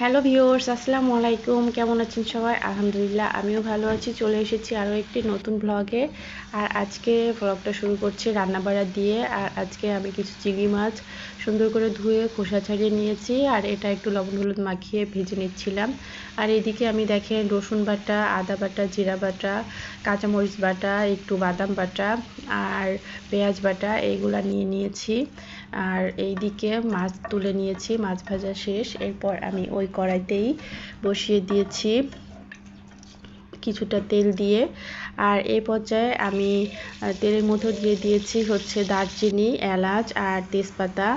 Hello viewers আসসালামু আলাইকুম। কেমন আছেন সবাই? আলহামদুলিল্লাহ, আমিও ভালো আছি। চলে এসেছি আরও একটি নতুন ব্লগে আর আজকে ব্লগটা শুরু করছি রান্নাবাড়া দিয়ে। আর আজকে আমি কিছু চিংড়ি মাছ সুন্দর করে ধুয়ে খোসা ছাড়িয়ে নিয়েছি। আর এটা একটু লবণ হলুদ মাখিয়ে ভেজে নিচ্ছিলাম। আর এদিকে আমি দেখেন রসুন বাটা, আদা বাটা, জিরা বাটা, কাঁচামরিচ বাটা, একটু বাদাম বাটা আর পেঁয়াজ বাটা, এইগুলা নিয়ে নিয়েছি। আর এইদিকে মাছ তুলে নিয়েছি, মাছ ভাজা শেষ। এরপর আমি ওই কড়াইতেই বসিয়ে দিয়েছি। কিছুটা তেল দিয়ে। আর এ পর্যায়ে আমি তেলের মধ্যে দিয়ে দিয়েছি হচ্ছে দারচিনি, এলাচ আর তেজপাতা।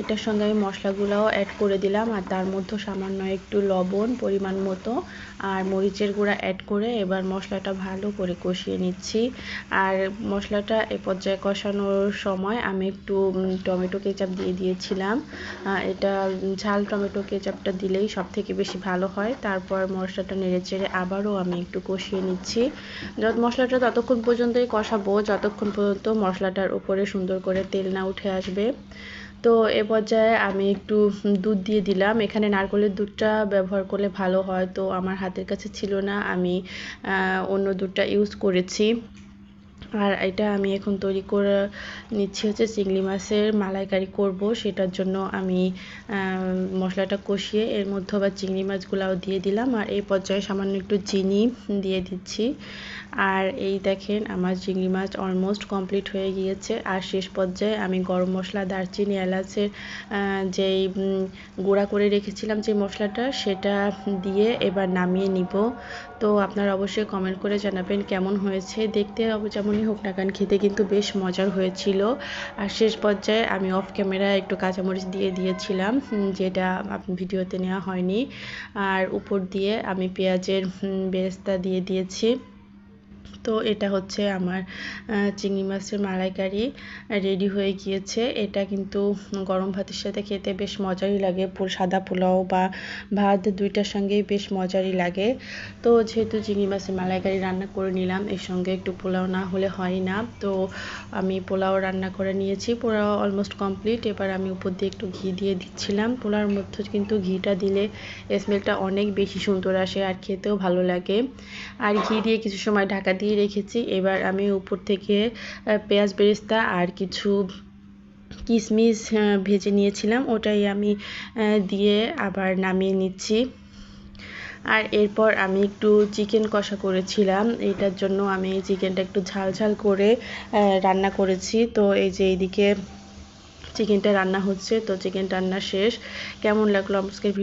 এটার সঙ্গে আমি মশলাগুলোও অ্যাড করে দিলাম। আর তার মধ্যে সামান্য একটু লবণ পরিমাণ মতো আর মরিচের গুঁড়া অ্যাড করে এবার মশলাটা ভালো করে কষিয়ে নিচ্ছি। আর মশলাটা এ পর্যায়ে কষানোর সময় আমি একটু টমেটো কেচাপ দিয়ে দিয়েছিলাম। এটা ঝাল টমেটো কেচাপটা দিলেই সব থেকে বেশি ভালো হয়। তারপর মশলাটা নেড়ে চেড়ে আবারও আমি একটু কষিয়ে নিচ্ছি। যত মশলাটা ততক্ষণ পর্যন্তই কষাবো, যতক্ষণ পর্যন্ত মশলাটার উপরে সুন্দর করে তেল না উঠে আসবে। তো এ পর্যায়ে আমি একটু দুধ দিয়ে দিলাম। এখানে নারকলের দুধটা ব্যবহার করলে ভালো হয়, তো আমার হাতের কাছে ছিল না। আমি অন্য দুধটা ইউজ করেছি। আর এটা আমি এখন তৈরি করে নিচ্ছি হচ্ছে চিংড়ি মাছের মালাইকারি করব। সেটার জন্য আমি মশলাটা কষিয়ে এর মধ্যে আবার চিংড়ি মাছগুলাও দিয়ে দিলাম। আর এই পর্যায়ে সামান্য একটু চিনি দিয়ে দিচ্ছি। আর এই দেখেন আমার চিংড়ি মাছ অলমোস্ট কমপ্লিট হয়ে গিয়েছে। আর শেষ পর্যায়ে আমি গরম মশলা, দারচিনি, এলাচের যেই গুঁড়া করে রেখেছিলাম যে মশলাটা, সেটা দিয়ে এবার নামিয়ে নিব। তো আপনারা অবশ্যই কমেন্ট করে জানাবেন কেমন হয়েছে। দেখতে যেমনই হোক না কেন, খেতে কিন্তু বেশ মজার হয়েছিল। আর শেষ পর্যায়ে আমি অফ ক্যামেরা একটু কাঁচামরিচ দিয়ে দিয়েছিলাম যেটা ভিডিওতে নেওয়া হয়নি। আর উপর দিয়ে আমি পেঁয়াজের বেরেস্তা দিয়ে দিয়েছি। তো এটা হচ্ছে আমার চিংড়ি মাছের মালাইকারি রেডি হয়ে গিয়েছে। এটা কিন্তু গরম ভাতের সাথে খেতে বেশ মজারই লাগে। সাদা পোলাও বা ভাত দুইটার সঙ্গেই বেশ মজারই লাগে। তো যেহেতু চিংড়ি মাছের মালাইকারি রান্না করে নিলাম, এর সঙ্গে একটু পোলাও না হলে হয় না। তো আমি পোলাও রান্না করে নিয়েছি। পোলাও অলমোস্ট কমপ্লিট এবার আমি উপর দিয়ে একটু ঘি দিয়ে দিচ্ছিলাম। পোলাওর মধ্যে কিন্তু ঘিটা দিলে স্মেলটা অনেক বেশি সুন্দর আসে আর খেতেও ভালো লাগে। আর ঘি দিয়ে কিছু সময় ঢাকা দিয়ে রেখেছি। এবার আমি উপর থেকে পেঁয়াজ বেরেস্তা আর কিছু কিশমিশ ভেজে নিয়েছিলাম। ওটাই আমি দিয়ে আবার নামিয়ে নিচ্ছি। আর এরপর আমি একটু চিকেন কষা করেছিলাম। এটার জন্য আমি চিকেনটা একটু ঝাল ঝাল করে রান্না করেছি। তো এই যে এইদিকে চিকেনটা রান্না হচ্ছে। তো চিকেন রান্না শেষ। কেমন লাগল আজকের